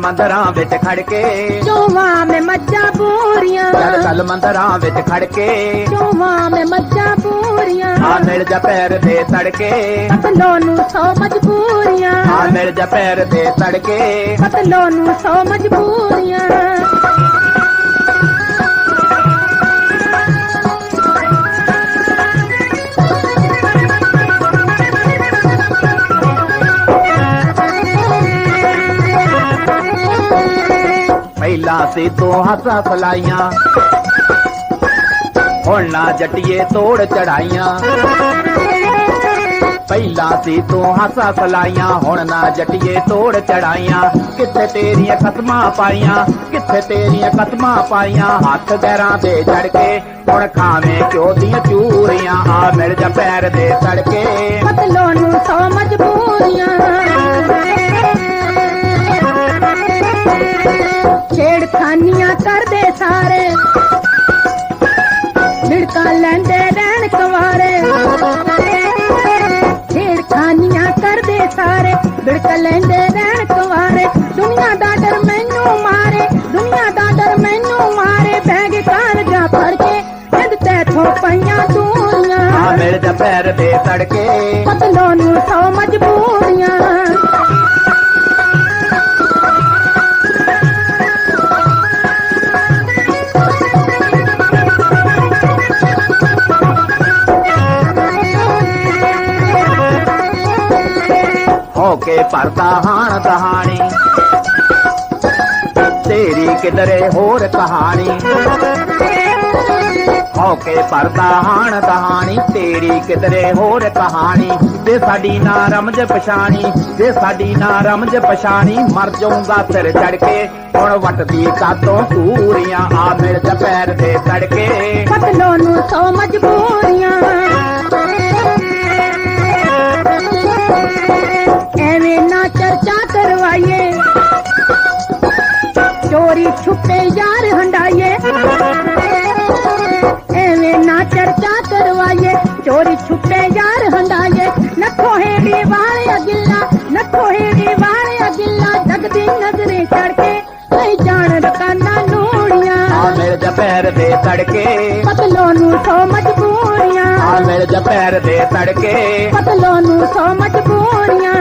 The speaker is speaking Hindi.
ਮੰਦਰਾਂ ਵਿੱਚ ਖੜ ਕੇ ਚੋਵਾਂ ਮੈਂ ਮੱਝਾਂ ਪੂਰੀਆਂ। ਚੱਲ ਚੱਲ ਮੰਦਰਾਂ ਵਿੱਚ ਖੜ ਕੇ ਚੋਵਾਂ ਮੈਂ ਮੱਝਾਂ ਪੂਰੀਆਂ। ਆ ਮਿਲ ਜਾ ਪੈਰ ਦੇ ਤੜਕੇ। ਪਤਲੋ ਨੂੰ ਸੌ ਮਜਬੂਰੀਆਂ। ਆ ਮਿਲ ਜਾ ਪੈਰ ਦੇ ਤੜਕੇ। ਪਤਲੋ ਨੂੰ ਸੌ ਮਜਬੂਰੀਆਂ। महिला से तो हसा फलाइया और ना जटिए तोड़ चढ़ाइया। पहला से तो हसा फलाइया हुण ना जटिए तोड़ चढ़ाइया। किथे तेरिया खत्मा पाइया किथे तेरिया खत्मा पाइया। हाथ पैरा दे जड़ हूँ खावे क्यों दी चूरिया। आ मिल जा पैर दे सड़के पतलों सौ मजबूरिया ਮਜਬੂਰੀਆਂ ਛੇੜਖਾਨੀਆਂ ਕਰਦੇ ਸਾਰੇ ਮਿੜਕਾ ਲੈਂਦੇ ਰਹਿਣ ਕੁਵਾਰੇ ਛੇੜਖਾਨੀਆਂ ਕਰਦੇ ਸਾਰੇ ਮਿੜਕ ਲੈਂਦੇ ਰਹਿਣ ਕੁਵਾਰੇ ਦੁਨੀਆ ਦਾ ਡਰ ਮੈਨੂੰ ਮਾਰੇ ਦੁਨੀਆ ਦਾ ਡਰ ਮੈਨੂੰ ਮਾਰੇ ਬੈਗ ਕਾਲਜਾ ਫੜ ਕੇ ਜਿੰਦ ਤੇ ਥੋਪਈਆਂ ਦੂਰੀਆਂ ਆ ਮਿਲ ਜਾ ਪੈਰ ਦੇ ਤੜਕੇ ਹੋ ਕੇ ਭਰਦਾ ਹਾਣ ਦਹਾਣੀ। ਤੇਰੀ ਕਿਧਰੇ ਹੋਰ ਕਹਾਣੀ। ਹੋ ਕੇ ਭਰਦਾ ਹਾਣ ਦਹਾਣੀ, ਤੇਰੀ ਕਿਧਰੇ ਹੋਰ ਕਹਾਣੀ। ਤੇ ਸਾਡੀ ਨਾ ਰਮਜ ਪਛਾਣੀ ਤੇ ਸਾਡੀ ਨਾ ਰਮਜ ਪਛਾਣੀ, ਮਰ ਜਾਊਂਗਾ ਸਿਰ ਚੜ ਕੇ ਹੁਣ ਵੱਟਦੀ ਕਾਤੋਂ ਤੂਰੀਆਂ ਆ ਮਿਲ ਜਾ ਪੈਰ ਦੇ ਤੜਕੇ। ਪਤਲੋ ਨੂੰ ਸੌ ਮਜਬੂਰੀਆਂ गोरी छुपे यार हंडाइए। ना चर्चा करवाइए। चोरी छुपे यार हंडाइए। नथो हेड़ी दीवार अगिला नथो हेड़ी दीवार अगिला जगदी नजरे चढ़के नहीं जान रकाना नूड़िया। हाँ, मेरे जपहर दे तड़के। पतलो नू सो मजबूरिया। हाँ, मेरे जपहर दे तड़के। पतलो नू सो मजबूरिया।